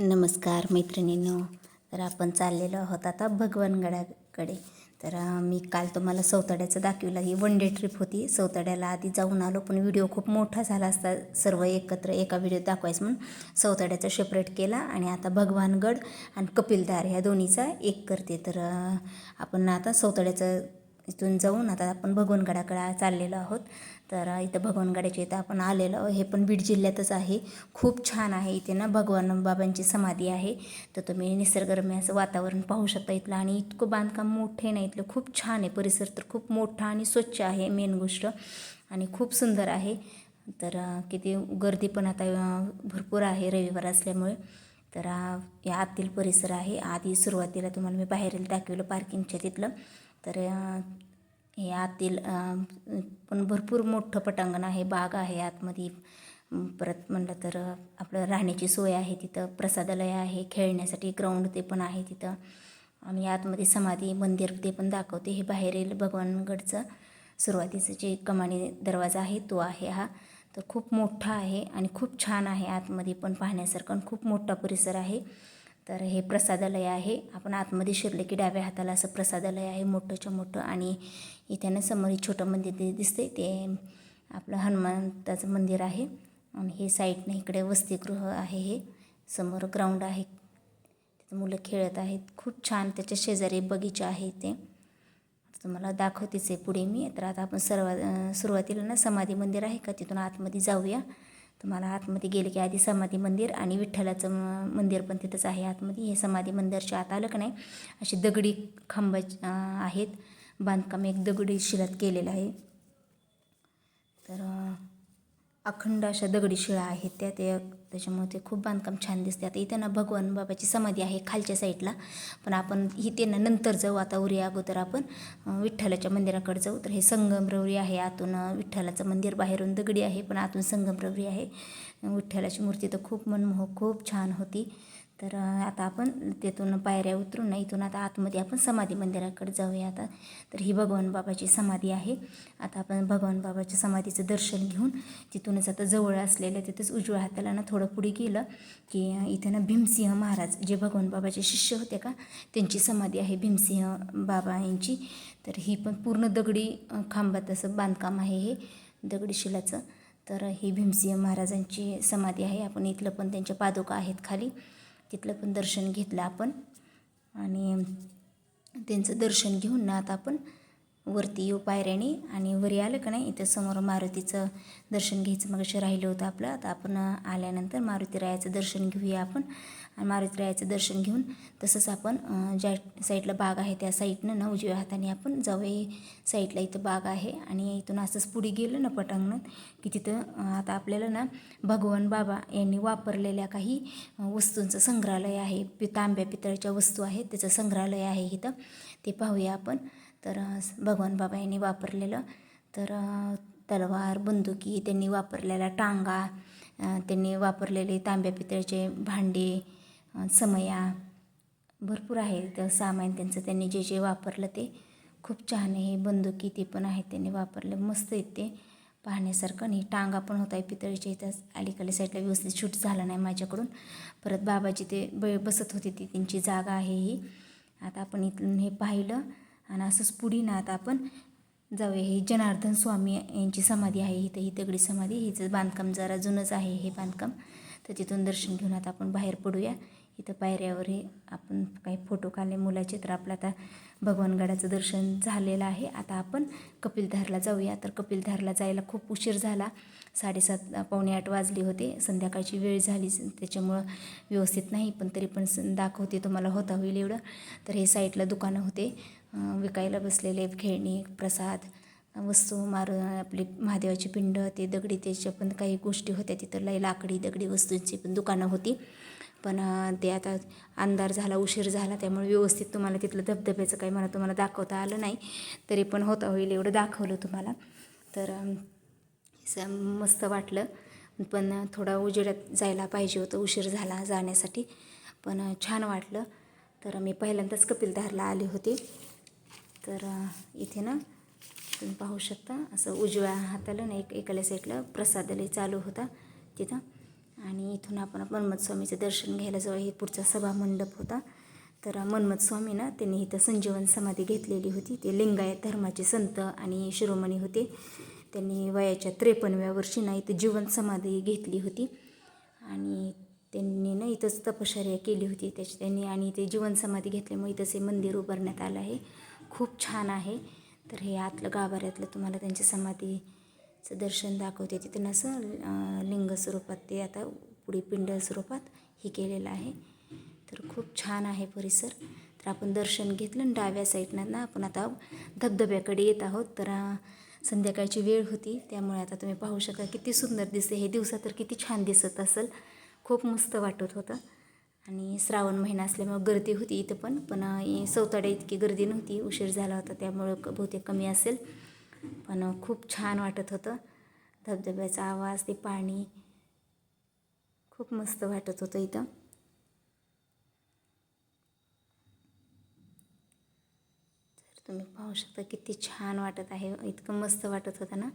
नमस्कार मैत्रिणींनो. तर आपण चाललेलो आहोत आता भगवानगडाकडे. तर मी काल तुम्हाला सौताड्याचं दाखवलं. ही वन डे ट्रिप होती. सौताड्याला आधी जाऊन आलो पण व्हिडिओ खूप मोठा झाला असता सर्व एकत्र एका व्हिडिओ दाखवायचं म्हणून सौताड्याचा सेपरेट केला आणि आता भगवानगड आणि कपिलधार ह्या दोन्हीचा एक करते. तर आपण आता सौताड्याचं इथून जाऊन आता आपण भगवानगडाकडे चाललेलो आहोत. तर इथं भगवानगडाच्या इथं आपण आलेलो हे पण बीड जिल्ह्यातच आहे. खूप छान आहे इथे ना भगवान बाबांची समाधी आहे. तर तुम्ही निसर्गरम्य असं वातावरण पाहू शकता इथलं. आणि इतकं बांधकाम मोठे नाही इथलं खूप छान आहे. परिसर तर खूप मोठा आणि स्वच्छ आहे मेन गोष्ट. आणि खूप सुंदर आहे. तर किती गर्दी पण आता भरपूर आहे रविवार असल्यामुळे. तर या आतील परिसर आहे. आधी सुरुवातीला तुम्हाला मी बाहेरील दाखवलं पार्किंगच्या तिथलं. तर हे आतील पण भरपूर मोठं पटांगण आहे बाग आहे आतमध्ये. परत म्हणलं तर आपलं राहण्याची सोय आहे तिथं प्रसादालय आहे खेळण्यासाठी ग्राउंड ते पण आहे तिथं. आणि आतमध्ये समाधी मंदिर ते पण दाखवते. हे बाहेरील भगवानगडचं सुरुवातीचं जे कमानी दरवाजा आहे तो आहे हा. तर खूप मोठा आहे आणि खूप छान आहे आतमध्ये पण पाहण्यासारखं आणि खूप मोठा परिसर आहे. तर हे प्रसादालय आहे. आपण आतमध्ये शिरले की डाव्या हाताला असं प्रसादालय आहे. मोठंच्या मोठं आणि इथे ना समोर एक छोटं मंदिर दिसते ते आपलं हनुमंताचं मंदिर आहे. आणि हे साईडनं इकडे वसतिगृह आहे हे. समोर ग्राउंड आहे. तिथं मुलं खेळत आहेत. खूप छान त्याच्या शेजारी बगीचा आहे ते तुम्हाला दाखवतेच आहे पुढे मी. तर आता आपण सर्व सुरुवातीला ना समाधी मंदिर आहे का? तिथून आतमध्ये जाऊया. तुम्हाला आतमध्ये गेले की आधी समाधी मंदिर आणि विठ्ठलाचं मंदिर पण तिथंच आहे आतमध्ये. हे समाधी मंदिरच्या आत आलं का नाही अशी दगडी खांब आहेत. बांधकाम एक दगडी शिलात केलेलं आहे. तर अखंड अशा दगडी शिळा आहेत त्या ते त्याच्यामुळे ते खूप बांधकाम छान दिसते. आता इथं ना भगवान बाबाची समाधी आहे खालच्या साईडला. पण आपण इथे ना नंतर जाऊ आता उरी अगोदर आपण विठ्ठलाच्या मंदिराकडे जाऊ. तर हे संगमरवरी आहे आतून विठ्ठलाचं मंदिर बाहेरून दगडी आहे पण आतून संगमरवरी आहे. विठ्ठलाची मूर्ती तर खूप मनमोहक खूप छान होती. तर आता आपण तिथून पायऱ्या उतरून ना इथून आता आतमध्ये आपण समाधी मंदिराकडे जाऊया आता. तर ही भगवान बाबाची समाधी आहे. आता आपण भगवान बाबाच्या समाधीचं दर्शन घेऊन तिथूनच आता जवळ असलेलं तिथंच उजव्या हाताला ना थोडं पुढे गेलं की इथं ना भीमसिंह महाराज जे भगवान बाबाचे शिष्य होते का त्यांची समाधी आहे भीमसिंह बाबा यांची. तर ही पण पूर्ण दगडी खांबात असं बांधकाम आहे हे दगडी शिलाचं. तर ही भीमसिंह महाराजांची समाधी आहे. आपण इथलं पण त्यांच्या पादुका आहेत खाली. तिथलं पण दर्शन घेतलं आपण. आणि त्यांचं दर्शन घेऊन ना आता आपण वरती येऊ पायऱ्याने आणि वरी आलं का नाही इथं समोर मारुतीचं दर्शन घ्यायचं मग राहिलं होतं आपलं. आता आपण आल्यानंतर मारुती रायाचं दर्शन घेऊया आपण. आणि मारुती रायाचं दर्शन घेऊन तसंच आपण ज्या साईडला बाग आहे त्या साईडनं ना उजव्या हाताने आपण जाऊया. साईडला इथं बाग आहे आणि इथून असंच पुढे गेलं ना पटांगणात की तिथं आता आपल्याला ना भगवान बाबा यांनी वापरलेल्या काही वस्तूंचं संग्रहालय आहे. पि तांब्या पितळच्या वस्तू आहेत त्याचं संग्रहालय आहे इथं. ते पाहूया आपण. तर भगवान बाबा यांनी वापरलेलं. तर तलवार बंदुकी त्यांनी वापरलेला टांगा त्यांनी वापरलेले तांब्या पितळचे भांडे समया भरपूर आहे. तर सामान त्यांचं त्यांनी जे जे वापरलं ते खूप छान आहे. बंदुकी ते पण आहेत त्यांनी वापरलं. मस्त आहेत ते पाहण्यासारखं. आणि टांगा पण होता आहे पितळीच्या इथं. अलीकडल्या साईडला व्यवस्थित शूट झाला नाही माझ्याकडून. परत बाबाजी ते ब बसत होते ती त्यांची जागा आहे ही. आता आपण इथून हे पाहिलं. आणि असंच पुढे ना आता आपण जाऊया. हे जनार्दन स्वामी यांची समाधी आहे. इथं ही दगडी समाधी. हिचं बांधकाम जरा जुनंच आहे हे बांधकाम. तर तिथून दर्शन घेऊन आता आपण बाहेर पडूया. इथं पायऱ्यावर हे आपण काही फोटो काढले मुलाचे तर आपलं आता भगवानगडाचं दर्शन झालेलं आहे. आता आपण कपिलधारला जाऊया. तर कपिलधारला जायला खूप उशीर झाला. साडेसात पावणे आठ वाजले होते. संध्याकाळची वेळ झाली. त्याच्यामुळं व्यवस्थित नाही पण तरी पण स- दाखवते तुम्हाला होता होईल एवढं. तर हे साईडला दुकानं होते. विकायला बसलेले खेळणी प्रसाद वस्तू मार आपली महादेवाची पिंड ते दगडी त्याच्या पण काही गोष्टी होत्या. तिथं लय लाकडी दगडी वस्तूंची पण दुकानं होती. पण ते आता अंधार झाला उशीर झाला त्यामुळे व्यवस्थित तुम्हाला तिथलं धबधब्याचं काही मला तुम्हाला दाखवता आलं नाही. तरी पण होता होईल एवढं दाखवलं तुम्हाला. तर मस्त वाटलं. पण थोडा उजेडात जायला पाहिजे होतं उशीर झाला जाण्यासाठी. पण छान वाटलं. तर मी पहिल्यांदाच कपिलधारला आले होते. तर इथे ना तुम्ही पाहू शकता असं उजव्या हाताला ना एक एकाल्या साईडला प्रसादालय चालू होता तिथं. आणि इथून आपण मन्मथ स्वामीचं दर्शन घ्यायला जवळ हे पुढचा सभा मंडप होता. तर मन्मथ स्वामी ना त्यांनी इथं संजीवन समाधी घेतलेली होती. ते लिंगायत धर्माचे संत आणि शिरोमणी होते. त्यांनी वयाच्या त्रेपन्नव्या वर्षी ना इथं जीवन समाधी घेतली होती. आणि त्यांनी ना इथंच तपश्चर्या केली होती. त्याची त्यांनी आणि ते जीवन समाधी घेतल्यामुळे इथंच हे मंदिर उभारण्यात आलं आहे. खूप छान आहे. तर हे आतलं गाभाऱ्यातलं तुम्हाला त्यांच्या समाधीचं दर्शन दाखवते. तिथून असं लिंग स्वरूपात ते आता पुढे पिंड स्वरूपात हे केलेलं आहे. तर खूप छान आहे परिसर. तर आपण दर्शन घेतलं आणि डाव्या साईडनं ना आपण आता धबधब्याकडे येत आहोत. तर संध्याकाळची वेळ होती. त्यामुळे आता तुम्ही पाहू शकता किती सुंदर दिसते. हे दिवसा तर किती छान दिसत असेल. खूप मस्त वाटत होतं. आणि श्रावण महिना असल्यामुळं गर्दी होती इथं पण पण अं, सौताड्या इतकी गर्दी नव्हती उशीर झाला होता त्यामुळं बहुतेक कमी असेल. पण खूप छान वाटत होतं. धबधब्याचा आवाज ते पाणी खूप मस्त वाटत होतं इथं. तर तुम्ही पाहू शकता किती छान वाटत आहे इतकं मस्त वाटत होतं ना.